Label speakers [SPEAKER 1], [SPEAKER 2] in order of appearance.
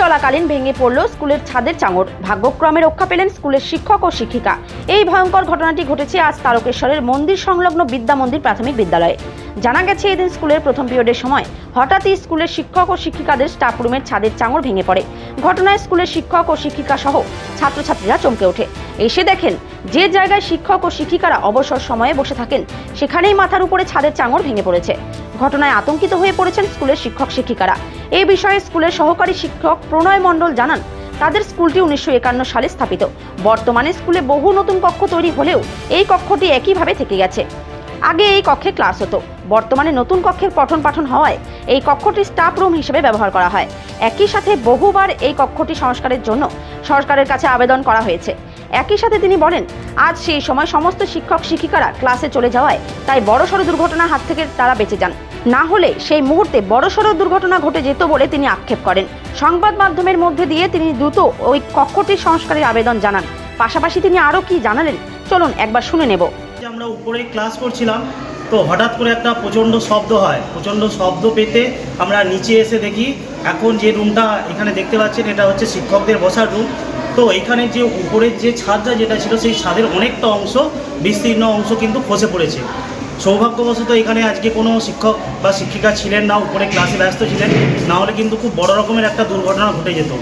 [SPEAKER 1] চলাকালীন ভেঙে পড়ল স্কুলের ছাদের চাঙড়। ভাগ্যক্রমে রক্ষা পেলেন স্কুলের শিক্ষক ও শিক্ষিকা। এই ভয়ঙ্কর ঘটনাটি ঘটেছে আজ তারকেশ্বরের মন্দির সংলগ্ন বিদ্যা মন্দির প্রাথমিক বিদ্যালয়ে। জানা গেছে এদিন স্কুলের প্রথম পিরিয়ডের সময় হঠাৎই স্কুলের শিক্ষক ও শিক্ষিকাদের স্টাফ রুমের ছাদের চাঙড় ভেঙে পড়ে। ঘটনায় স্কুলের শিক্ষক ও শিক্ষিকা সহ ছাত্রছাত্রীরা চমকে ওঠে। এসে দেখেন যে জায়গায় শিক্ষক ও শিক্ষিকারা অবসর সময়ে বসে থাকেন, সেখানেই মাথার উপরে ছাদের চাঙড় ভেঙে পড়েছে। ঘটনায় আতঙ্কিত হয়ে পড়েছেন স্কুলের শিক্ষক শিক্ষিকারা। এই বিষয়ে স্কুলের সহকারী শিক্ষক প্রণয় মণ্ডল জানান, তাদের স্কুলটি উনিশশো একান্ন সালে স্থাপিত। বর্তমানে স্কুলে বহু নতুন কক্ষ তৈরি হলেও এই কক্ষটি একইভাবে থেকে গেছে। আগে এই কক্ষে ক্লাস হতো। বর্তমানে নতুন কক্ষের পঠন পাঠন হওয়ায় এই কক্ষটি স্টাফ রুম হিসেবে ব্যবহার করা হয়। একই সাথে বহুবার এই কক্ষটি সংস্কারের জন্য সরকারের কাছে আবেদন করা হয়েছে। একই সাথে তিনি বলেন, আজ সেই সময় সমস্ত শিক্ষক শিক্ষিকারা ক্লাসে চলে যাওয়ায় তাই বড়সড় দুর্ঘটনার হাত থেকে তারা বেঁচে যান। না হলে সেই মুহূর্তে বড়সড় দুর্ঘটনা ঘটে যেত বলে তিনি আক্ষেপ করেন। সংবাদ মাধ্যমের মধ্যে দিয়ে তিনি দ্রুত ওই কক্ষটির সংস্কারের আবেদন জানান। পাশাপাশি তিনি আরও কি জানালেন, চলুন একবার শুনে নেব।
[SPEAKER 2] আমরা উপরে ক্লাস করছিলাম, তো হঠাৎ করে একটা প্রচণ্ড শব্দ হয়। প্রচণ্ড শব্দ পেতে আমরা নিচে এসে দেখি, এখন যে রুমটা এখানে দেখতে পাচ্ছেন, এটা হচ্ছে শিক্ষকদের বসার রুম। তো এখানে যে উপরের যে ছাদটা যেটা ছিল, সেই ছাদের অনেকটা অংশ, বিস্তীর্ণ অংশ কিন্তু খসে পড়েছে। সৌভাগ্যবশত এখানে আজকে কোনো শিক্ষক বা শিক্ষিকা ছিলেন না, উপরে ক্লাসে ব্যস্ত ছিলেন। না হলে কিন্তু খুব বড় রকমের একটা দুর্ঘটনা ঘটে যেত।